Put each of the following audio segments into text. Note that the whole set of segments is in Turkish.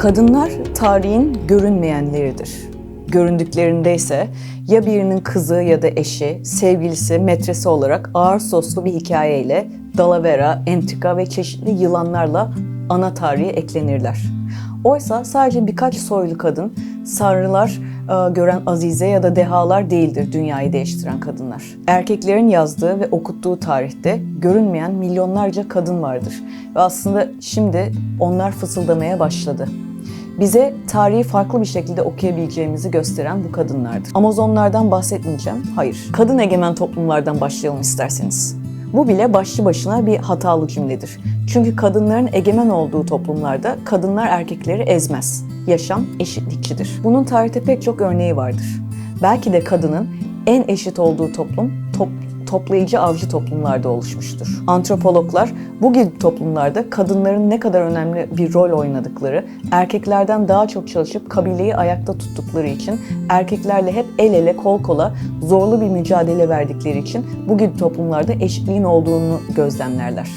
Kadınlar tarihin görünmeyenleridir. Göründüklerinde ise ya birinin kızı ya da eşi, sevgilisi, metresi olarak ağır soslu bir hikayeyle dalavera, entrika ve çeşitli yılanlarla ana tarihe eklenirler. Oysa sadece birkaç soylu kadın, sarılar e, gören azize ya da dehalar değildir dünyayı değiştiren kadınlar. Erkeklerin yazdığı ve okuttuğu tarihte görünmeyen milyonlarca kadın vardır. Ve aslında şimdi onlar fısıldamaya başladı. Bize tarihi farklı bir şekilde okuyabileceğimizi gösteren bu kadınlardır. Amazonlardan bahsetmeyeceğim. Hayır. Kadın egemen toplumlardan başlayalım isterseniz. Bu bile başlı başına bir hatalı cümledir. Çünkü kadınların egemen olduğu toplumlarda kadınlar erkekleri ezmez. Yaşam eşitlikçidir. Bunun tarihte pek çok örneği vardır. Belki de kadının en eşit olduğu toplum top, toplayıcı avcı toplumlarda oluşmuştur. Antropologlar bu gibi toplumlarda kadınların ne kadar önemli bir rol oynadıkları, erkeklerden daha çok çalışıp kabileyi ayakta tuttukları için, erkeklerle hep el ele kol kola zorlu bir mücadele verdikleri için bu gibi toplumlarda eşitliğin olduğunu gözlemlerler.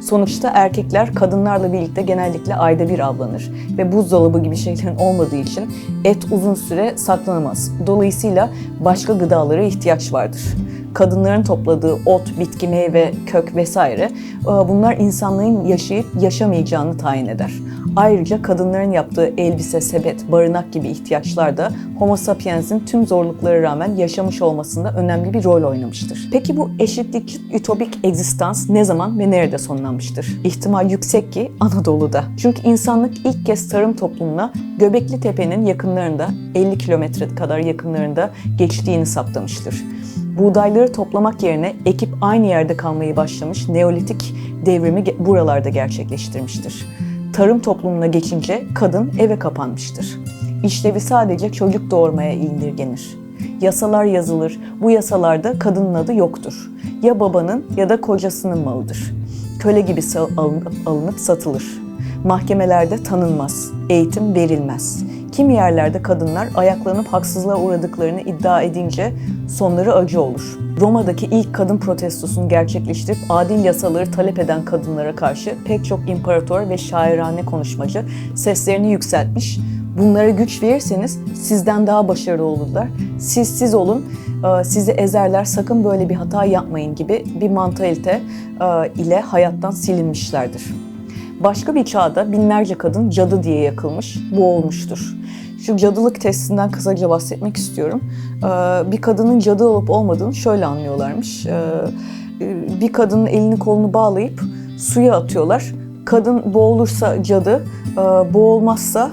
Sonuçta erkekler kadınlarla birlikte genellikle ayda bir avlanır ve buzdolabı gibi şeylerin olmadığı için et uzun süre saklanamaz. Dolayısıyla başka gıdalara ihtiyaç vardır. Kadınların topladığı ot, bitki, meyve, kök vesaire bunlar insanlığın yaşayıp yaşamayacağını tayin eder. Ayrıca kadınların yaptığı elbise, sepet, barınak gibi ihtiyaçlar da Homo sapiens'in tüm zorluklara rağmen yaşamış olmasında önemli bir rol oynamıştır. Peki bu eşitlikçi ütopik egzistans ne zaman ve nerede sonlanmıştır? İhtimal yüksek ki Anadolu'da. Çünkü insanlık ilk kez tarım toplumuna Göbekli Tepe'nin yakınlarında 50 kilometre kadar yakınlarında geçtiğini saptamıştır. Buğdayları toplamak yerine ekip aynı yerde kalmayı başlamış Neolitik devrimi buralarda gerçekleştirmiştir tarım toplumuna geçince kadın eve kapanmıştır. İşlevi sadece çocuk doğurmaya indirgenir. Yasalar yazılır. Bu yasalarda kadının adı yoktur. Ya babanın ya da kocasının malıdır. Köle gibi alınıp, alınıp satılır. Mahkemelerde tanınmaz. Eğitim verilmez. Kimi yerlerde kadınlar ayaklanıp haksızlığa uğradıklarını iddia edince sonları acı olur. Roma'daki ilk kadın protestosunu gerçekleştirip adil yasaları talep eden kadınlara karşı pek çok imparator ve şairane konuşmacı seslerini yükseltmiş. Bunlara güç verirseniz sizden daha başarılı olurlar. Siz siz olun, e, sizi ezerler, sakın böyle bir hata yapmayın gibi bir mantalite e, ile hayattan silinmişlerdir. Başka bir çağda binlerce kadın cadı diye yakılmış, boğulmuştur. Şu cadılık testinden kısaca bahsetmek istiyorum. Ee, bir kadının cadı olup olmadığını şöyle anlıyorlarmış. Ee, bir kadının elini kolunu bağlayıp suya atıyorlar. Kadın boğulursa cadı, e, boğulmazsa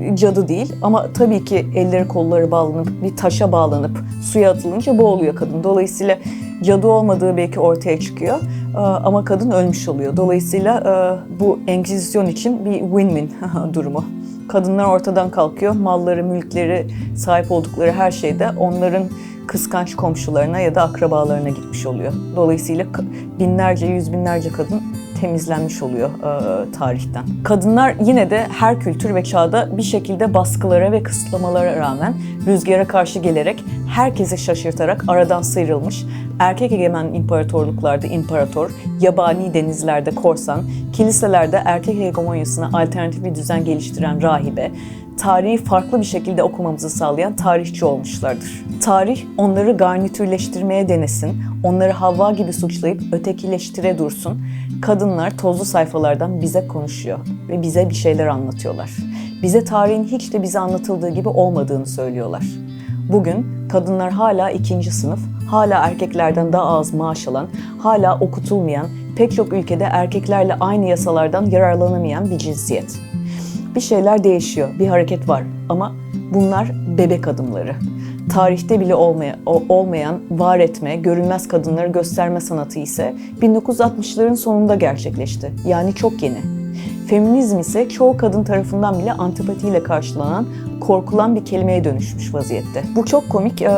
e, cadı değil. Ama tabii ki elleri kolları bağlanıp bir taşa bağlanıp suya atılınca boğuluyor kadın. Dolayısıyla cadı olmadığı belki ortaya çıkıyor e, ama kadın ölmüş oluyor. Dolayısıyla bu Engizisyon için bir win-win durumu kadınlar ortadan kalkıyor. Malları, mülkleri, sahip oldukları her şeyde onların kıskanç komşularına ya da akrabalarına gitmiş oluyor. Dolayısıyla binlerce, yüz binlerce kadın temizlenmiş oluyor e, tarihten. Kadınlar yine de her kültür ve çağda bir şekilde baskılara ve kısıtlamalara rağmen rüzgara karşı gelerek herkesi şaşırtarak aradan sıyrılmış, erkek egemen imparatorluklarda imparator, yabani denizlerde korsan, kiliselerde erkek hegemonyasına alternatif bir düzen geliştiren rahibe, tarihi farklı bir şekilde okumamızı sağlayan tarihçi olmuşlardır. Tarih onları garnitürleştirmeye denesin, onları Havva gibi suçlayıp ötekileştire dursun. Kadınlar tozlu sayfalardan bize konuşuyor ve bize bir şeyler anlatıyorlar. Bize tarihin hiç de bize anlatıldığı gibi olmadığını söylüyorlar. Bugün kadınlar hala ikinci sınıf, hala erkeklerden daha az maaş alan, hala okutulmayan, pek çok ülkede erkeklerle aynı yasalardan yararlanamayan bir cinsiyet. Bir şeyler değişiyor, bir hareket var ama bunlar bebek adımları. Tarihte bile olmaya, olmayan var etme, görünmez kadınları gösterme sanatı ise 1960'ların sonunda gerçekleşti. Yani çok yeni. Feminizm ise çoğu kadın tarafından bile antipatiyle karşılanan korkulan bir kelimeye dönüşmüş vaziyette. Bu çok komik. Ee,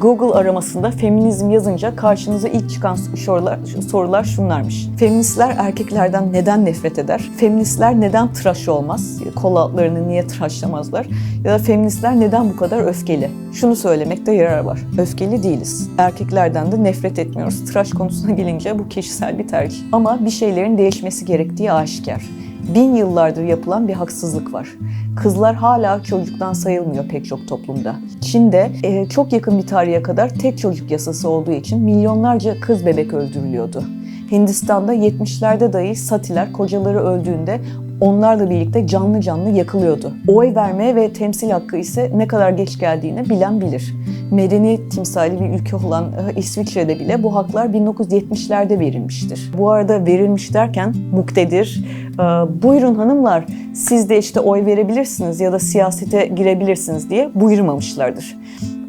Google aramasında feminizm yazınca karşınıza ilk çıkan sorular, sorular şunlarmış. Feministler erkeklerden neden nefret eder? Feministler neden tıraş olmaz? Kol altlarını niye tıraşlamazlar? Ya da feministler neden bu kadar öfkeli? Şunu söylemekte yarar var. Öfkeli değiliz. Erkeklerden de nefret etmiyoruz. Tıraş konusuna gelince bu kişisel bir tercih. Ama bir şeylerin değişmesi gerektiği aşikar. Bin yıllardır yapılan bir haksızlık var. Kızlar hala çocuktan sayılmıyor pek çok toplumda. Çin'de e, çok yakın bir tarihe kadar tek çocuk yasası olduğu için milyonlarca kız bebek öldürülüyordu. Hindistan'da 70'lerde dahi satiler kocaları öldüğünde onlarla birlikte canlı canlı yakılıyordu. Oy vermeye ve temsil hakkı ise ne kadar geç geldiğini bilen bilir. Medeniyet timsali bir ülke olan e, İsviçre'de bile bu haklar 1970'lerde verilmiştir. Bu arada verilmiş derken muktedir, e, buyurun hanımlar siz de işte oy verebilirsiniz ya da siyasete girebilirsiniz diye buyurmamışlardır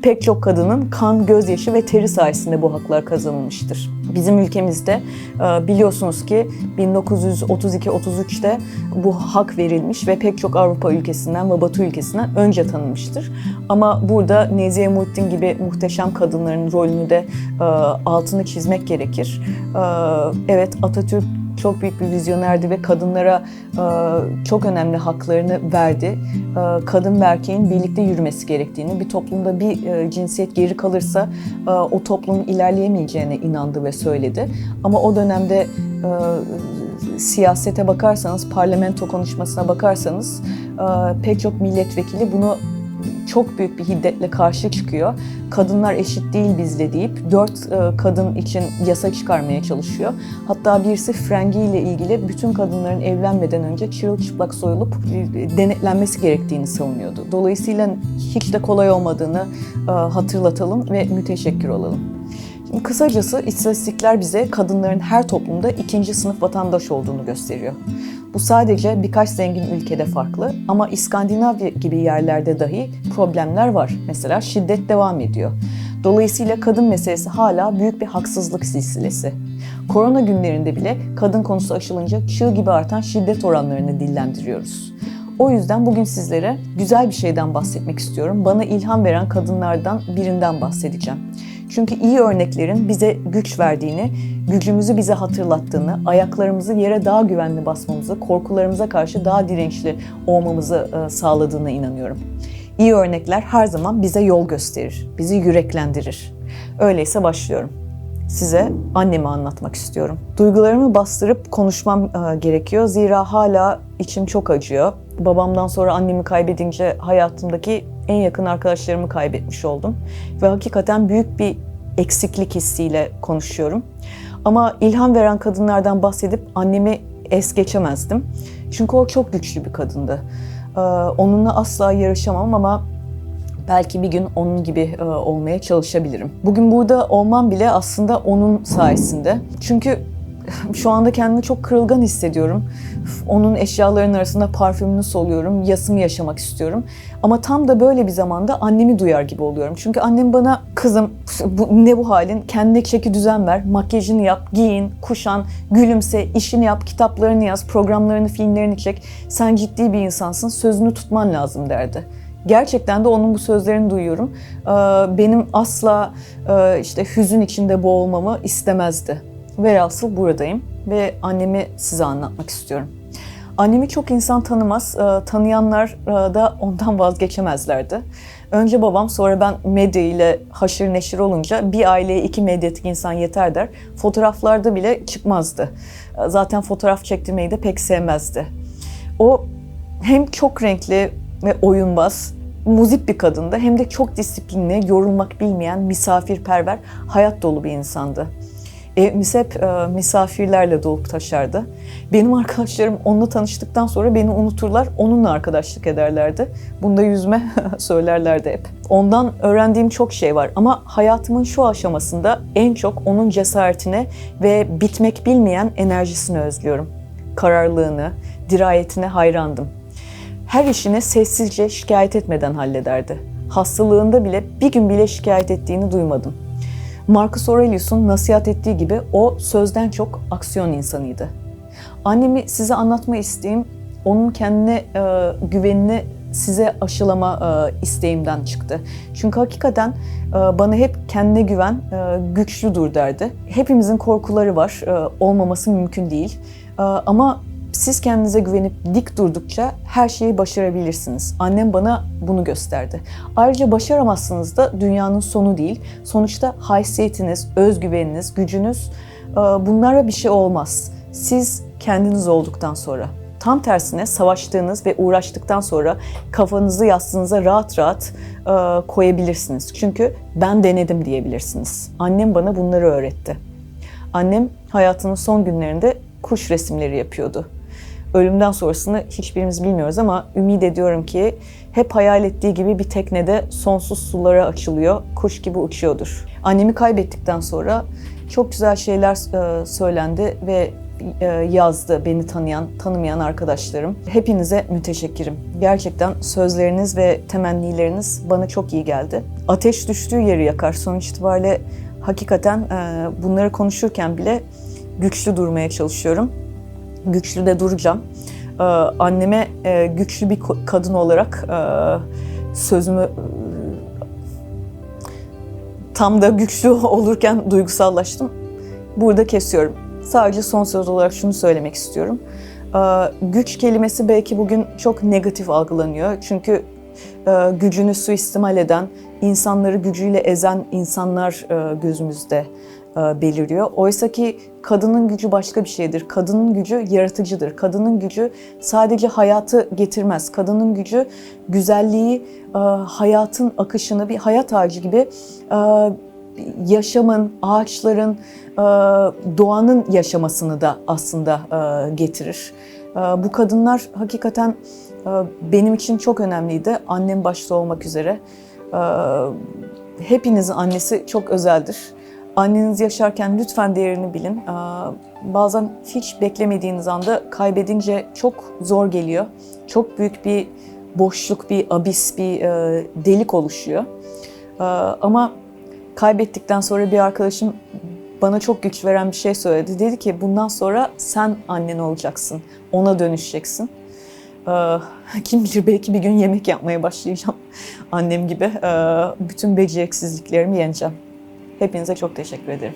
pek çok kadının kan, gözyaşı ve teri sayesinde bu haklar kazanılmıştır. Bizim ülkemizde e, biliyorsunuz ki 1932-33'te bu hak verilmiş ve pek çok Avrupa ülkesinden ve Batı ülkesinden önce tanınmıştır. Ama burada Nezihe Muhittin gibi muhteşem kadınların rolünü de e, altını çizmek gerekir. E, evet Atatürk çok büyük bir vizyonerdi ve kadınlara e, çok önemli haklarını verdi. E, kadın ve erkeğin birlikte yürümesi gerektiğini, bir toplumda bir e, cinsiyet geri kalırsa e, o toplumun ilerleyemeyeceğine inandı ve söyledi. Ama o dönemde e, siyasete bakarsanız, parlamento konuşmasına bakarsanız e, pek çok milletvekili bunu çok büyük bir hiddetle karşı çıkıyor. Kadınlar eşit değil bizle deyip dört e, kadın için yasa çıkarmaya çalışıyor. Hatta birisi frengi ile ilgili bütün kadınların evlenmeden önce çırılçıplak soyulup e, denetlenmesi gerektiğini savunuyordu. Dolayısıyla hiç de kolay olmadığını e, hatırlatalım ve müteşekkir olalım. Kısacası istatistikler bize kadınların her toplumda ikinci sınıf vatandaş olduğunu gösteriyor. Bu sadece birkaç zengin ülkede farklı ama İskandinavya gibi yerlerde dahi problemler var. Mesela şiddet devam ediyor. Dolayısıyla kadın meselesi hala büyük bir haksızlık silsilesi. Korona günlerinde bile kadın konusu aşılınca çığ gibi artan şiddet oranlarını dillendiriyoruz. O yüzden bugün sizlere güzel bir şeyden bahsetmek istiyorum. Bana ilham veren kadınlardan birinden bahsedeceğim. Çünkü iyi örneklerin bize güç verdiğini, gücümüzü bize hatırlattığını, ayaklarımızı yere daha güvenli basmamızı, korkularımıza karşı daha dirençli olmamızı e, sağladığına inanıyorum. İyi örnekler her zaman bize yol gösterir, bizi yüreklendirir. Öyleyse başlıyorum. Size annemi anlatmak istiyorum. Duygularımı bastırıp konuşmam e, gerekiyor. Zira hala içim çok acıyor. Babamdan sonra annemi kaybedince hayatımdaki en yakın arkadaşlarımı kaybetmiş oldum. Ve hakikaten büyük bir eksiklik hissiyle konuşuyorum. Ama ilham veren kadınlardan bahsedip annemi es geçemezdim. Çünkü o çok güçlü bir kadındı. Ee, onunla asla yarışamam ama belki bir gün onun gibi e, olmaya çalışabilirim. Bugün burada olmam bile aslında onun sayesinde. Çünkü şu anda kendimi çok kırılgan hissediyorum. Onun eşyalarının arasında parfümünü soluyorum, yasımı yaşamak istiyorum. Ama tam da böyle bir zamanda annemi duyar gibi oluyorum. Çünkü annem bana kızım bu, ne bu halin kendine çeki düzen ver, makyajını yap, giyin, kuşan, gülümse, işini yap, kitaplarını yaz, programlarını, filmlerini çek. Sen ciddi bir insansın, sözünü tutman lazım derdi. Gerçekten de onun bu sözlerini duyuyorum. Benim asla işte hüzün içinde boğulmamı istemezdi. Velhasıl buradayım ve annemi size anlatmak istiyorum. Annemi çok insan tanımaz, e, tanıyanlar e, da ondan vazgeçemezlerdi. Önce babam sonra ben medya ile haşır neşir olunca bir aileye iki medyatik insan yeter der. Fotoğraflarda bile çıkmazdı. E, zaten fotoğraf çektirmeyi de pek sevmezdi. O hem çok renkli ve oyunbaz, muzip bir kadındı hem de çok disiplinli, yorulmak bilmeyen, misafirperver, hayat dolu bir insandı. Evimiz hep e, misafirlerle dolup taşardı. Benim arkadaşlarım onunla tanıştıktan sonra beni unuturlar, onunla arkadaşlık ederlerdi. Bunda yüzme söylerlerdi hep. Ondan öğrendiğim çok şey var ama hayatımın şu aşamasında en çok onun cesaretine ve bitmek bilmeyen enerjisini özlüyorum. Kararlılığını, dirayetine hayrandım. Her işini sessizce şikayet etmeden hallederdi. Hastalığında bile bir gün bile şikayet ettiğini duymadım. Marcus Aurelius'un nasihat ettiği gibi o sözden çok aksiyon insanıydı. Annemi size anlatma isteğim onun kendine e, güvenini size aşılama e, isteğimden çıktı. Çünkü hakikaten e, bana hep kendine güven e, güçlüdür derdi. Hepimizin korkuları var, e, olmaması mümkün değil. E, ama siz kendinize güvenip dik durdukça her şeyi başarabilirsiniz. Annem bana bunu gösterdi. Ayrıca başaramazsınız da dünyanın sonu değil. Sonuçta haysiyetiniz, özgüveniniz, gücünüz e, bunlara bir şey olmaz. Siz kendiniz olduktan sonra. Tam tersine savaştığınız ve uğraştıktan sonra kafanızı yastığınıza rahat rahat e, koyabilirsiniz. Çünkü ben denedim diyebilirsiniz. Annem bana bunları öğretti. Annem hayatının son günlerinde kuş resimleri yapıyordu. Ölümden sonrasını hiçbirimiz bilmiyoruz ama ümit ediyorum ki hep hayal ettiği gibi bir teknede sonsuz sulara açılıyor, kuş gibi uçuyordur. Annemi kaybettikten sonra çok güzel şeyler e, söylendi ve e, yazdı beni tanıyan, tanımayan arkadaşlarım. Hepinize müteşekkirim. Gerçekten sözleriniz ve temennileriniz bana çok iyi geldi. Ateş düştüğü yeri yakar. Sonuç itibariyle hakikaten e, bunları konuşurken bile güçlü durmaya çalışıyorum. Güçlü de duracağım. E, anneme e, güçlü bir kadın olarak e, sözümü e, tam da güçlü olurken duygusallaştım. Burada kesiyorum. Sadece son söz olarak şunu söylemek istiyorum. Ee, Güç kelimesi belki bugün çok negatif algılanıyor. Çünkü e, gücünü suistimal eden, insanları gücüyle ezen insanlar e, gözümüzde beliriyor. Oysa ki kadının gücü başka bir şeydir. Kadının gücü yaratıcıdır. Kadının gücü sadece hayatı getirmez. Kadının gücü güzelliği, e, hayatın akışını bir hayat ağacı gibi e, yaşamın, ağaçların, e, doğanın yaşamasını da aslında e, getirir. E, Bu kadınlar hakikaten e, benim için çok önemliydi. Annem başta olmak üzere. E, Hepinizin annesi çok özeldir. Anneniz yaşarken lütfen değerini bilin. Bazen hiç beklemediğiniz anda kaybedince çok zor geliyor. Çok büyük bir boşluk, bir abis, bir e, delik oluşuyor. Ama kaybettikten sonra bir arkadaşım bana çok güç veren bir şey söyledi. Dedi ki bundan sonra sen annen olacaksın. Ona dönüşeceksin. Kim bilir belki bir gün yemek yapmaya başlayacağım annem gibi. Bütün beceriksizliklerimi yeneceğim. Hepinize çok teşekkür ederim.